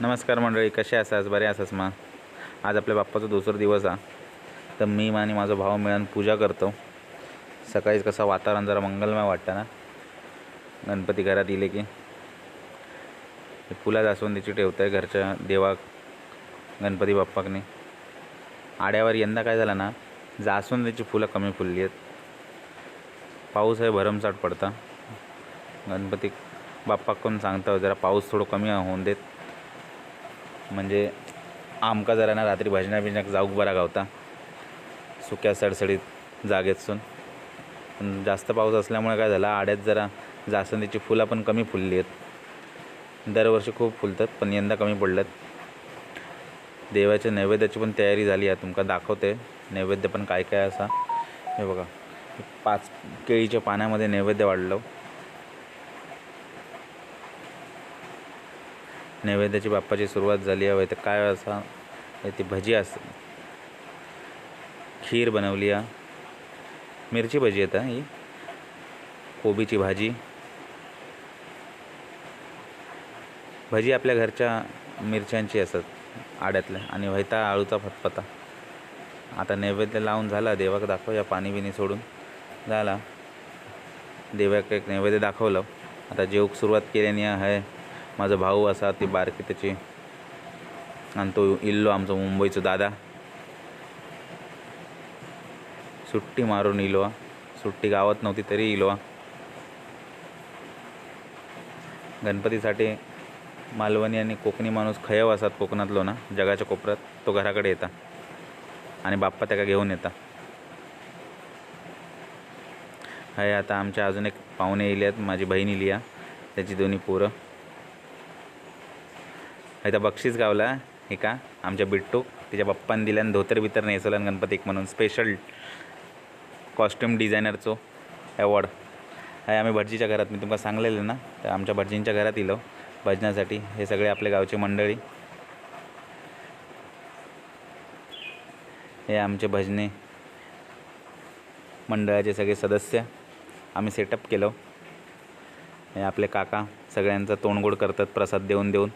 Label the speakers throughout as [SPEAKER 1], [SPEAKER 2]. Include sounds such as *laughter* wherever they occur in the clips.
[SPEAKER 1] नमस्कार मंडळी कसे आसास बरे आसास मा? आज आपल्या बाप्पाचा दुसरा दिवस हा. तर मी आणि माझा भाऊ मिळून पूजा करतो. सकाळीच कसं वातावरण जरा मंगलमय वाटतं ना? गणपती घरात येले की. फुला जास्वंदीची ठेवतं आहे घरच्या देवा गणपती बाप्पाकने. आड्यावर यंदा काय झालं ना जास्वंदीची फुलं कमी फुलली आहेत. पाऊस आहे भरमसाट पडता. गणपती बाप्पाकडून सांगतो जरा पाऊस थोडं कमी होऊन देत. म्हणजे आमका जरा ना रात्री भजना बिजनाक जाऊक बरा गावता. सुक्या सडसडीत जागेतसून पण जास्त पाऊस असल्यामुळे काय झालं आड्यात जरा जास्वंदीची फुलं पण कमी फुलली आहेत. दरवर्षी खूप फुलतात पण यंदा कमी पडल्यात. देवाच्या नैवेद्याची पण तयारी झाली आहे तुमका दाखवते. नैवेद्य पण काय काय असा. हे बघा पाच केळीच्या पाण्यामध्ये नैवेद्य वाढलं. नैवेद्याची बाप्पाची सुरुवात झाली आहे तर काय असा हे ती भजी अस खीर बनवली आहे मिरची भजी येतं ही. कोबीची भाजी. भजी आपल्या घरच्या मिरच्यांची असतात आड्यातल्या. आणि व्हायता आळूचा फतफता आता नैवेद्य लावून झाला देवाक दाखवूया पाणी बिनी सोडून. झाला. देवाक एक नैवेद्य दाखवलं. आता जेवक सुरुवात केल्याने आहे. माझा भाऊ असा ती बारकी त्याची. आणि तो इल्लो आमचा मुंबईचा दादा. सुट्टी मारून इलो. सुट्टी गावात नव्हती तरी इलो. गणपतीसाठी मालवणी आणि कोकणी माणूस खयव असतात कोकणातलो ना जगाच्या कोपऱ्यात तो घराकडे येता. आणि बाप्पा त्याका घेऊन येता. हे आता आमच्या अजून एक पाहुणे येले आहेत माझी बहीण इली त्याची दोन्ही पोरं. आता बक्षीस गावला हे का? आमच्या बिट्टू तिच्या पप्पान दिल्यान धोतर बितर नेसवल्यान गणपतीक म्हणून स्पेशल कॉस्ट्युम डिझायनरचो अवॉर्ड हे आम्ही भटजीच्या घरात मी तुमका सांगलेलं ना तर आमच्या भटजींच्या घरात इलो भजनासाठी. हे सगळे आपले गावचे मंडळी. हे आमचे भजने मंडळाचे सगळे सदस्य. आम्ही सेटअप केलं. हे आपले काका सगळ्यांचा तोंडगोड करतात प्रसाद देऊन देऊन.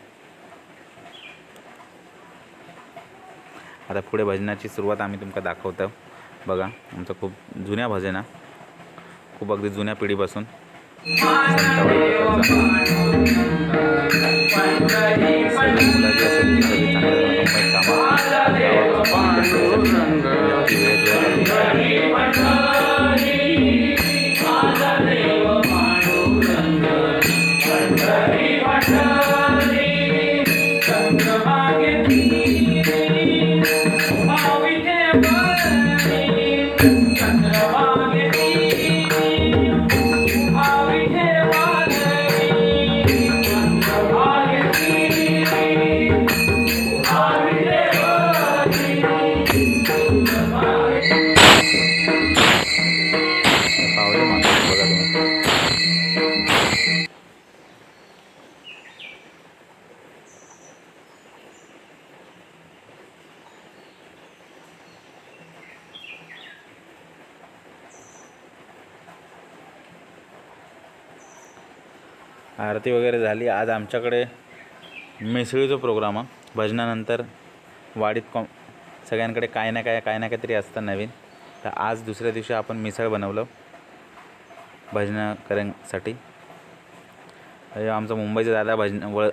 [SPEAKER 1] आता पुढे भजनाची सुरुवात आम्ही तुमका दाखवतो बघा आमचं खूप जुन्या भजन हा. खूप अगदी जुन्या पिढीपासून. *laughs* आरती वगैरे झाली. आज आमच्याकडे मिसळीचा प्रोग्राम आहे भजनानंतर वाडीत कॉम सगळ्यांकडे काय ना काय काय ना काहीतरी असतं नवीन. तर आज दुसऱ्या दिवशी आपण मिसळ बनवलं भजनं करण्यासाठी आमचा मुंबईचा दादा भजन वळ